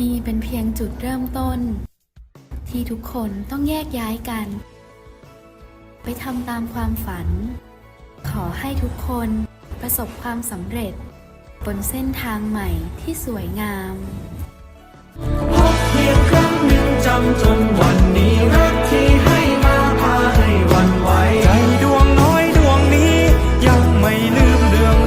นี่เป็นเพียงจุดเริ่มต้น ที่ทุกคนต้องแยกย้ายกัน ไปทำตามความฝัน ขอให้ทุกคนประสบความสำเร็จ บนเส้นทางใหม่ที่สวยงามพบเพียงครั้งหนึ่งจำจนวันนี้รักที่ให้มาพาให้วันไหวใจดวงน้อยดวงนี้ ยังไม่ลืมเรื่อง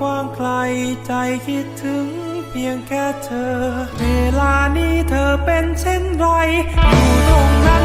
กว้างไกลใจคิดถึงเพียงแค่เธอ เวลานี้เธอเป็นเช่นไรอยู่ตรงนั้นสบายดีไหม